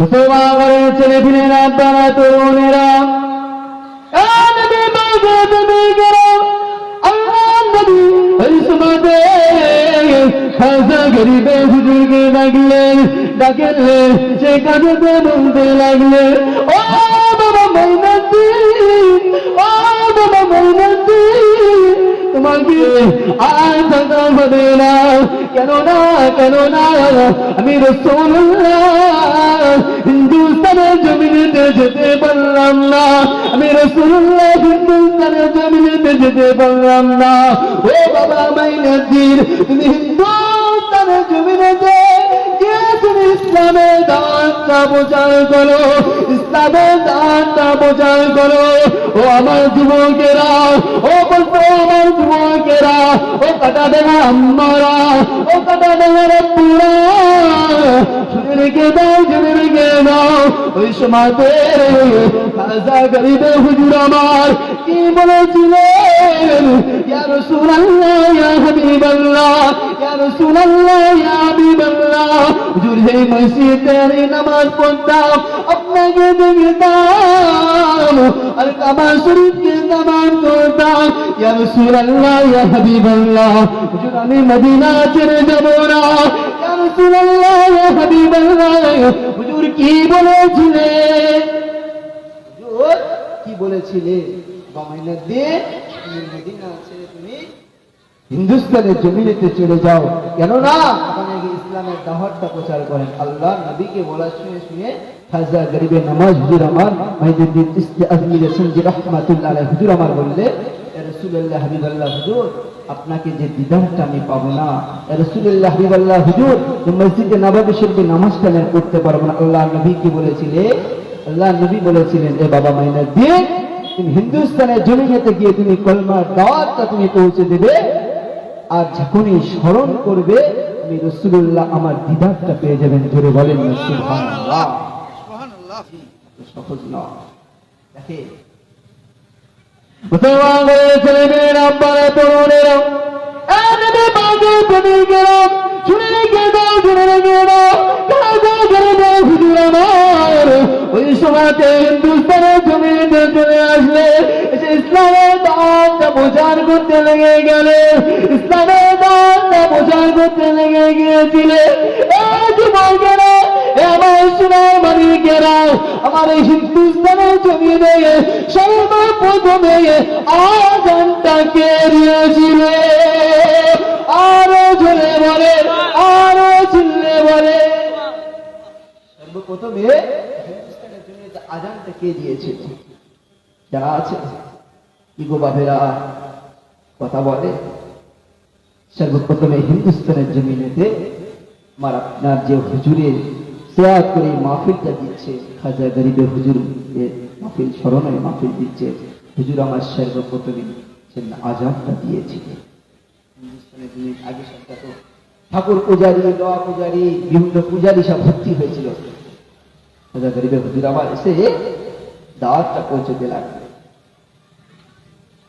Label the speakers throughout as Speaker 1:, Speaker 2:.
Speaker 1: মুসলমান ছেলে ফিরেরা তারা তরুণেরা নবী মাঝে তুমি গেলো, আল্লাহ নবী ওই সমাজে খাজা গরিবে হুজুরকে ডাকলেন ডাকলেন, সে কাজে বলতে লাগলেন, ও তোমাকে আর থাকা দানটা প্রচার করো ইসলামের দানটা প্রচার করো ও আমার যুবকেরা ও বলতো আমার যুবকেরা ও কাটা দেওয়া আম্মারা? ও কাটা রব্বুরা? শুনে রেখে দাও শুনে রেখে দাও। ওই সময়তে খাজা গরিবে হুজুর আমার কি বলেছিলেন? ইয়া রাসূলুল্লাহ, ইয়া হাবিবাল্লাহ, ইয়া রাসূলুল্লাহ, ইয়া হাবিবাল্লাহ। হুজুর এই মসজিদে নামাজ পড়তাম, আপনাকে দেখতাম। আর শরীফকে নামাজ করতাম ইয়া রাসূলুল্লাহ ইয়া হাবিবাল্লাহ হুজুর আমি মদিনা ছেড়ে যাব না ইয়া রাসূলুল্লাহ ইয়া হাবিবাল্লাহ হুজুর কি বলেছিলে? হুজুর কি বলেছিলে? বামাইনা দিয়ে মদিনা ছেড়ে তুমি হিন্দুস্তানের জমিনেতে চলে যাও। কেননা গিয়ে ইসলামের দাওয়াতটা প্রচার করেন। আল্লাহ নবীকে বলার শুনে শুনে খাজা নামাজ হুজুর আমার হুজুর আমার বললে, "এ রাসূলুল্লাহ হাবিবাল্লাহ হুজুর, আপনাকে যে দিদারটা আমি পাবো না। এ রাসূলুল্লাহ হাবিবাল্লাহ হুজুর মসজিদে নববী শরীফে নামাজটা পড়তে পারব না। আল্লাহ নবী কি বলেছিলে আল্লাহ নবী বলেছিলেন, এ বাবা মাইনুদ্দিন তুমি হিন্দুস্তানের জমি জমিনেতে গিয়ে তুমি কলমার দাওয়াতটা তুমি পৌঁছে দেবে। আর যখনই স্মরণ করবে আমি রসুল্লাহ আমার দিদারটা পেয়ে যাবেন। জোরে বলেন সহজ নয়। দেখে। মুসলমানদের ছেলে মেয়েরা আব্বারা তরুণেরা এমনি বাজে তুমি করতে লেগে গেলে, ইসলামের দানটা প্রচার করতে লেগে গিয়েছিলে। আমার এই হিন্দুস্তানের সর্বপ্রথমে আজানটা কে দিয়েছিলে? আরও জোরে বলে, আরও চিল্লে বলে। সর্বপ্রথমে আজানটা কে দিয়েছিল? যারা আছে, ইগো বাবেরা কথা বলে, সর্বপ্রথমে হিন্দুস্তানের জমিনেতে আমার আপনার যে হুজুরের সেয়াদ করে মাহফিলটা দিচ্ছে, খাজা গরিবে হুজুর মাহফিল স্মরণে মাহফিল দিচ্ছে, হুজুর আমার সর্বপ্রথমে সে আজাদটা দিয়েছিল। হিন্দুস্তানের জমি আগে সবটা ঠাকুর পূজারি, দোয়া পূজারি, বিভিন্ন পূজারি সব ভর্তি হয়েছিল। খাজা গরিবে হুজুর আবার এসে দাওয়াতটা পৌঁছতে লাগবে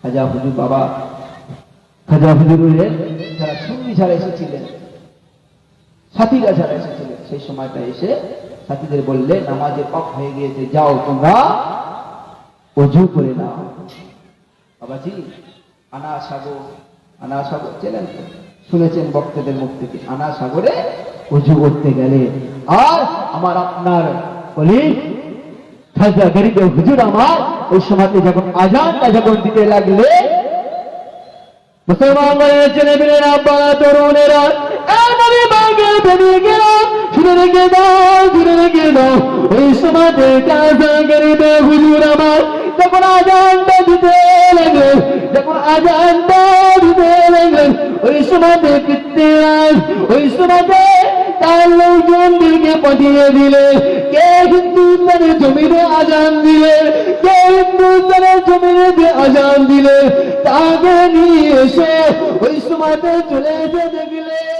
Speaker 1: খাজা হুজুর বাবা যারা সঙ্গী যারা এসেছিলেন সাথীরা যারা এসেছিলেন, সেই সময়টা এসে সাথীদের বললে নামাজের পক হয়ে গিয়েছে, যাও তোমরা অজু করে নাও। বাবাজি, আনা সাগর আনা সাগর, চেনেন শুনেছেন বক্তাদের মুখ থেকে, আনা সাগরে অজু করতে গেলে। আর আমার আপনার বলি, খাজা গরিবে হুজুর আমার, ওই সময়তে যখন আজানটা যখন দিতে লাগলে মুসলমানের ছেলে মেয়েরা আব্বারা তরুণেরা এমনই বাগে বেরিয়ে গেল। শুনে রেখে দাও শুনে রেখে দাও। ওই সময়তে কাজা গরিবে হুজুর আমার? যখন আজানটা দিতে লাগলেন, যখন আজানটা দিতে লাগলেন, ওই ওই তার পাঠিয়ে দিলে, কে হিন্দুস্তানের আজান দিলে, কে হিন্দুস্তানের জমিনে আজান দিলে তাকে নিয়ে এসে ওই সময়তে চলে এসে দেখলে